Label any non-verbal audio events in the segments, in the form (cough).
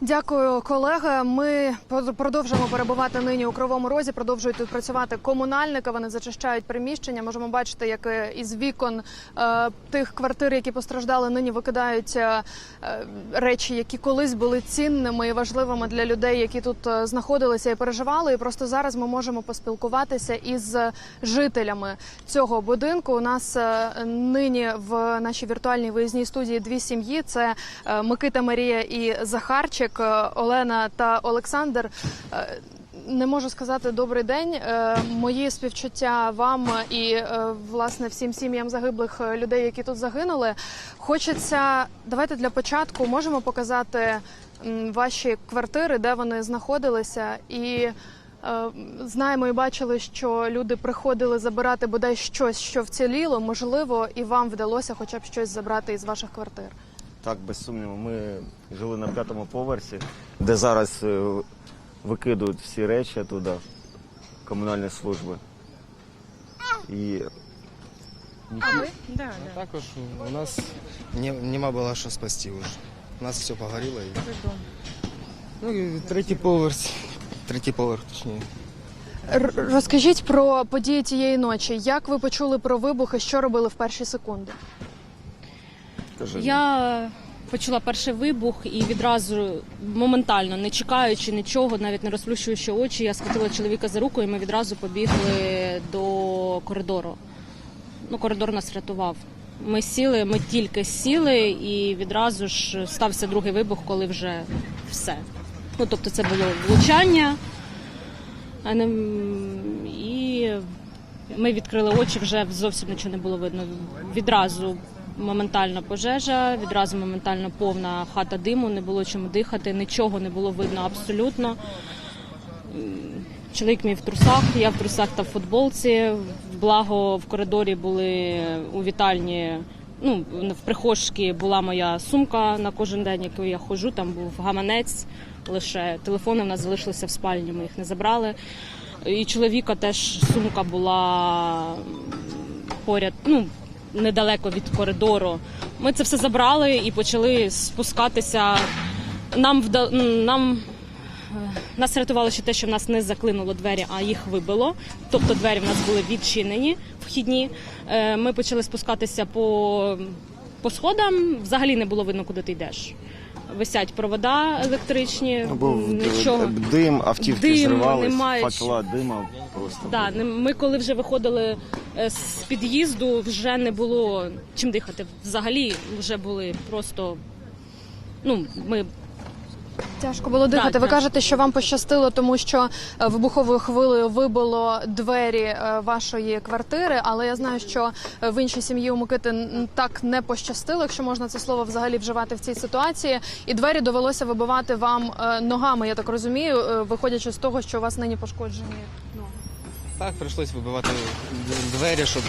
Дякую, колеги. Ми продовжуємо перебувати нині у кривому розі. Продовжують тут працювати комунальники. Вони зачищають приміщення. Можемо бачити, як е, із вікон е, тих квартир, які постраждали, нині викидають е, е, речі, які колись були цінними і важливими для людей, які тут е, знаходилися і переживали. І просто зараз ми можемо поспілкуватися із жителями цього будинку. У нас е, нині в нашій віртуальній виїзній студії дві сім'ї: це е, Микита Марія і Захарчик, е, Олена та Олександр. Е, Не можу сказати добрий день. Е, Мої співчуття вам і власне всім сім'ям загиблих людей, які тут загинули. Хочеться давайте для початку можемо показати ваші квартири, де вони знаходилися, і знаємо і бачили, що люди приходили забирати бодай щось, що вціліло. Можливо, і вам вдалося хоча б щось забрати із ваших квартир. Так, без сумніву. Ми жили на п'ятому поверсі, де зараз е, викидують всі речі туди, комунальні служби. І Да, А також у нас не, нема було що спасти вже. У нас все погоріло. І... Ну і третій поверх, третій поверх, точніше. Р- Розкажіть про події тієї ночі. Як ви почули про вибух і що робили в перші секунди? Кажи, Я почула перший вибух і відразу моментально, не чекаючи нічого, навіть не розплющуючи очі, я схватила чоловіка за руку, і ми відразу побігли до коридору. Ну, коридор нас рятував. Ми сіли, ми тільки сіли, і відразу ж стався другий вибух, коли вже все. Ну, тобто, це було влучання. І ми відкрили очі, вже зовсім нічого не було видно. Відразу моментальна пожежа, відразу моментально повна хата диму, не було чому дихати, нічого не було видно абсолютно. Чоловік мій в трусах, я в трусах та в футболці. Благо в коридорі були у вітальні. Ну, в прихожці була моя сумка на кожен день, якою я ходжу. Там був гаманець. Лише телефони в нас залишилися в спальні, ми їх не забрали. І чоловіка теж сумка була поряд, ну недалеко від коридору. Ми це все забрали і почали спускатися. Нам вда... нам е, нас рятувало ще те, що в нас не заклинуло двері, а їх вибило. Тобто двері в нас були відчинені, вхідні. Е, Ми почали спускатися по, по сходам. Взагалі не було видно, куди ти йдеш. Висять провода електричні, був нічого. дим, автівки Дим, зривались, немає. факела дима просто. Да, не- ми коли вже виходили е, з під'їзду, вже не було чим дихати. Взагалі вже були просто. Ну, ми Тяжко було дихати. Так, ви так. кажете, що вам пощастило, тому що е, вибуховою хвилею вибило двері е, вашої квартири. Але я знаю, що е, в іншій сім'ї у Микити так не пощастило, якщо можна це слово взагалі вживати в цій ситуації. І двері довелося вибивати вам ногами. Я так розумію, виходячи з того, що у вас нині пошкоджені ноги. Так, прийшлось вибивати двері, щоб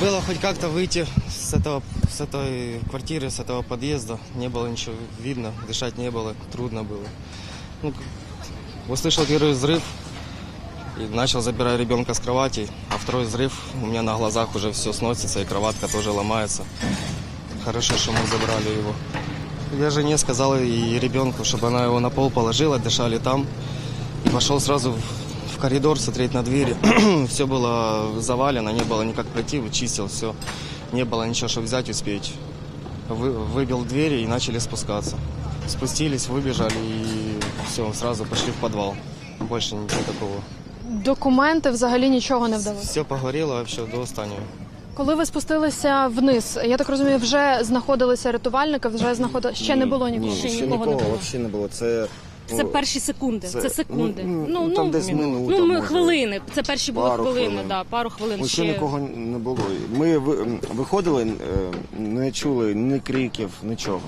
було хоч як-то вийти з этого, з этой квартири, з этого під'їзду. Не було нічого видно, дишати не було, трудно було. Ну, к- услышал первый взрыв и начал забирать ребенка с кровати, а второй взрыв, у меня на глазах уже все сносится, и кроватка тоже ломается. Хорошо, что мы забрали его. Я жене сказал и ребенку, чтобы она его на пол положила, дышали там. И пошел сразу в в коридор смотреть на двери. (clears throat) все было завалено, не было никак пройти, чистил все. Не было ничего, чтобы взять успеть. Вы- выбил двери и начали спускаться. Спустились, выбежали и все, сразу пошли в подвал. Больше ничего такого. Документи взагалі нічого не вдалося. Все погорело вообще до останнього. Коли ви спустилися вниз, я так розумію, вже знаходилися рятувальники, вже знаходили ще не було нікого. Ні, Ще ще нікого не нікого було. взагалі не було. Це, це ну, перші секунди. Це, це- секунди. ну, Ну, ну, там десь минута, ну ми може. хвилини. Це перші були Пару хвилини, хвилин. Да, пару хвилин. Ну, ще ще нікого не було. Ми ви- виходили, е, не чули ні криків, нічого.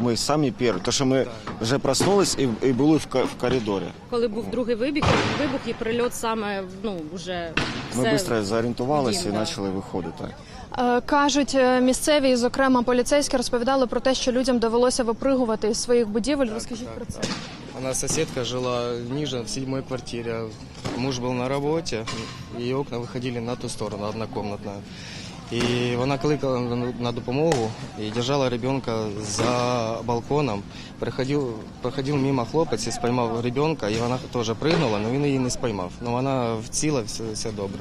Ми самі перші, тому що ми вже проснулись і, і були в, ка- в коридорі. коли був другий вибух, вибух і прильот саме ну вже Ми все. швидко зорієнтувалися і да. почали виходити. Е, Кажуть, е, місцеві, і, зокрема поліцейські, розповідали про те, що людям довелося випригувати із своїх будівель. Розкажіть про це. Она соседка жила ниже, в седьмой квартире. Муж был на работе, и окна выходили на ту сторону, однокомнатная. І вона кликала на- допомогу і держала ребенка за балконом. Приходив, проходив мимо хлопець і спіймав ребенка, і вона теж пригнула, але він її не спіймав. Ну вона вціла, все, все добре.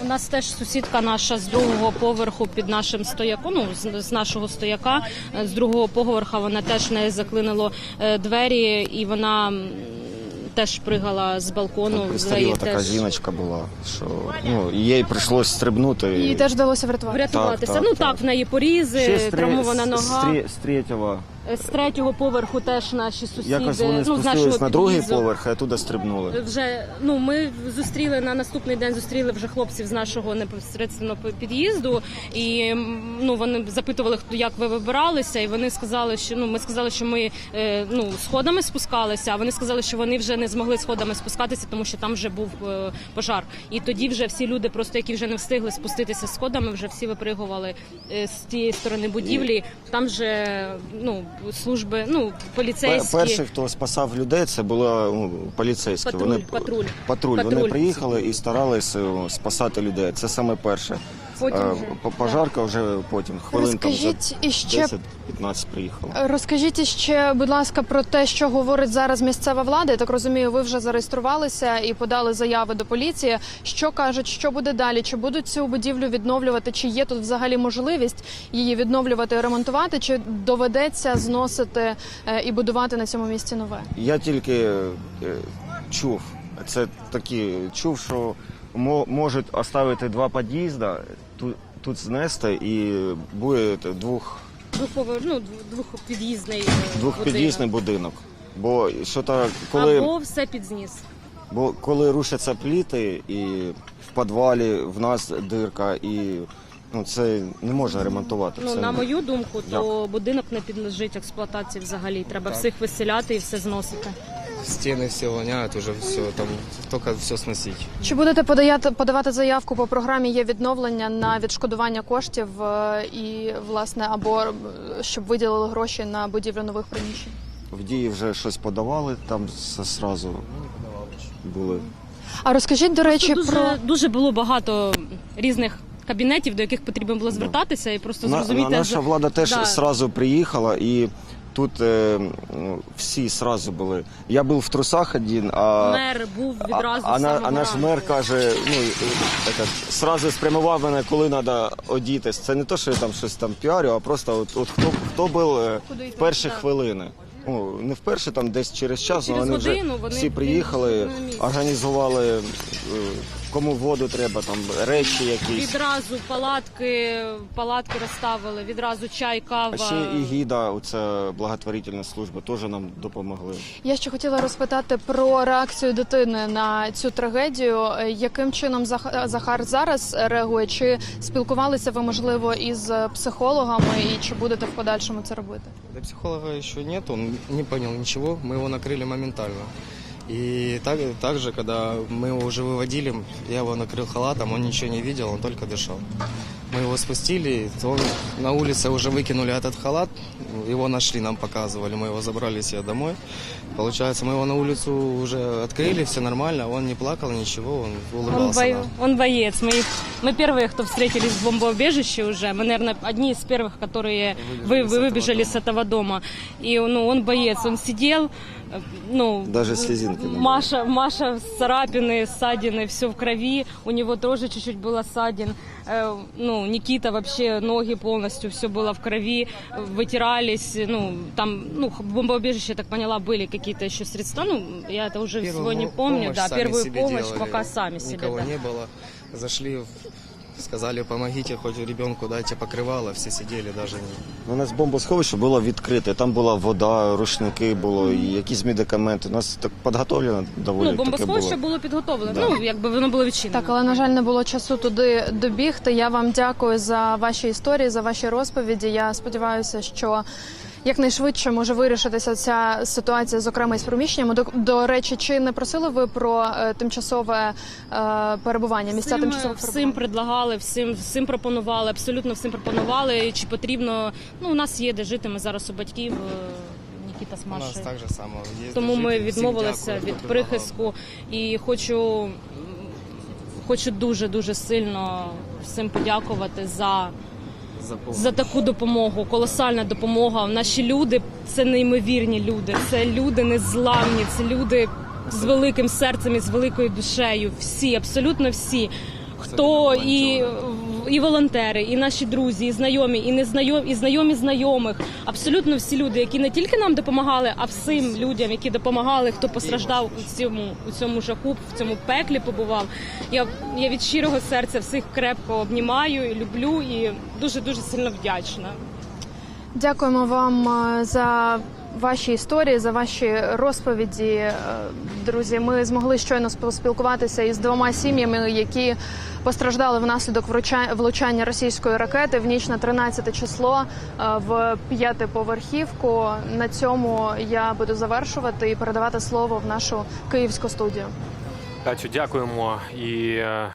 У нас теж сусідка наша з другого поверху під нашим стояком, ну з, з нашого стояка, з другого поверха вона теж в неї заклинило е, двері, і вона теж пригала з балкону. Неї така теж жіночка була, що ну, їй прийшлось стрибнути. Їй теж вдалося врятувати. врятуватися. Так, так, ну так, так. в неї порізи, Ще з три- травмована нога. З, трі- з третього. Е, З третього поверху теж наші сусіди. Якось вони ну, з спустились нашого на другий поверх, а туди стрибнули. Вже ну ми зустріли на наступний день. Зустріли вже хлопців з нашого непосередньо під'їзду, і ну вони запитували, хто як ви вибиралися, і вони сказали, що ну ми сказали, що ми е, ну сходами спускалися. А вони сказали, що вони вже не змогли сходами спускатися, тому що там вже був е, пожар. І тоді вже всі люди, просто які вже не встигли спуститися сходами, вже всі випригували з тієї сторони будівлі. Там же ну служби, ну поліцейські. Перші, хто спасав людей, це була ну, поліцейські. Патруль, вони, патруль. Патруль. Вони приїхали і старалися е, спасати людей. Це саме перше. Потім Е, вже, по- Пожарка вже потім, хвилин там за Розкажіть іще 10-15 приїхала. Розкажіть ще, будь ласка, про те, що говорить зараз місцева влада. Я так розумію, ви вже зареєструвалися і подали заяви до поліції. Що кажуть, що буде далі? Чи будуть цю будівлю відновлювати? Чи є тут взагалі можливість її відновлювати і ремонтувати? Чи доведеться зносити е, і будувати на цьому місці нове? Я тільки е, чув, це такі, чув, що мо- можуть оставити два під'їзди, тут, знести і буде двох, Двохповер... ну, двохпід'їзний е, двохпід'їзний будинок. Бо що то коли. Або все під зніс. Бо коли рушаться пліти, і в підвалі в нас дирка, і ну це не можна ремонтувати. Ну, це на не- мою думку, то будинок не підлежить експлуатації взагалі. Треба всіх виселяти і все зносити. Стіни все воняють, уже все, там тільки все сносить. Чи будете подаяти подавати заявку по програмі є відновлення на відшкодування коштів е, і власне або е, щоб виділили гроші на будівлю нових приміщень? В дії вже щось подавали, там все зразу були. А розкажіть, до речі, дуже, про дуже було багато різних кабінетів, до яких потрібно було звертатися, і просто зрозуміти. на- наша влада теж Да. зразу приїхала і. Тут е, ну, всі зразу були. Я був в трусах один, а, мер був відразу. а, а, на- а наш мер каже, ну е, так, зразу спрямував мене, коли треба одітись. Це не то, що я там щось там піарю, а просто от, от хто, хто був е, в перші хвилини. Ну, не вперше, там десь через час, Через але вони вже годину вони всі приїхали, організували, е, кому воду треба, там речі якісь. Відразу палатки, палатки розставили, відразу чай, кава. А ще і гіда, оця благотворительна служба, теж нам допомогли. я ще хотіла розпитати про реакцію дитини на цю трагедію. Яким чином Зах- Захар зараз реагує? Чи спілкувалися ви можливо із психологами, і чи будете в подальшому це робити? До психолога еще нет, он не понял ничего, мы его накрыли моментально. И так, также, когда мы его уже выводили, я его накрыл халатом, он ничего не видел, он только дышал. Мы его спустили, то он на улице уже выкинули этот халат, его нашли, нам показывали, мы его забрали себе домой. Получается, мы его на улицу уже открыли, все нормально, он не плакал, ничего, он Он, улыбался бо... нам. он боец. Мы, их... мы первые, кто встретились в бомбоубежище уже. Мы, наверное, одни из первых, которые вы, Выбежали с вы этого выбежали с этого дома. И ну, он боец. Он сидел, э, ну, Даже слезинки не было. Маша, Маша царапины, ссадины, все в крови. У него тоже чуть-чуть было ссадин. Э, Ну, Никита вообще ноги полностью, все было в крови, вытирались. Ну, там, ну, в бомбоубежище, я так поняла, были какие-то еще средства. Ну, я это уже Первую всего не мо- помню. помощь Да, сами первую себе помощь делали. пока сами себе. Никого да. не было. Зашли, сказали, помогите, хоть ребенку дайте покрывало, все сидели даже. не- У нас бомбосховище було відкрите, там була вода, рушники було, і якісь медикаменти. У нас так підготовлено доволі Ну, бомбосховище було. було підготовлено. Да. Ну, якби воно було відчинено. Так, але на жаль, не було часу туди добігти. Я вам дякую за ваші історії, за ваші розповіді. Я сподіваюся, що якнайшвидше може вирішитися ця ситуація, зокрема із приміщеннями. До, до речі, чи не просили ви про е, тимчасове е, перебування? Місця всім, тимчасового всім предлагали, всім, всім пропонували, абсолютно всім пропонували. Чи потрібно. Ну, у нас є де жити, ми зараз у батьків. е, Нікіта з У нас так же само. Есть Тому ми відмовилися дякую, від прихистку і хочу. хочу дуже дуже сильно всім подякувати за, за таку допомогу. Колосальна допомога. Наші люди це неймовірні люди. Це люди незламні, це люди з великим серцем і з великою душею. Всі, абсолютно всі. Хто і, і волонтери, і наші друзі, і знайомі, і незнайомі, і знайомі знайомих. Абсолютно всі люди, які не тільки нам допомагали, а всім людям, які допомагали, хто постраждав у цьому у цьому жаху, в цьому пеклі побував. Я, я від щирого серця всіх крепко обнімаю, і люблю і дуже дуже сильно вдячна. Дякуємо вам е, за ваші історії, за ваші розповіді. Е, Друзі, ми змогли щойно поспілкуватися із двома сім'ями, які постраждали внаслідок влучання російської ракети в ніч на 13 число е, в п'ятиповерхівку. На цьому я буду завершувати і передавати слово в нашу київську студію. Катю, дякуємо і е,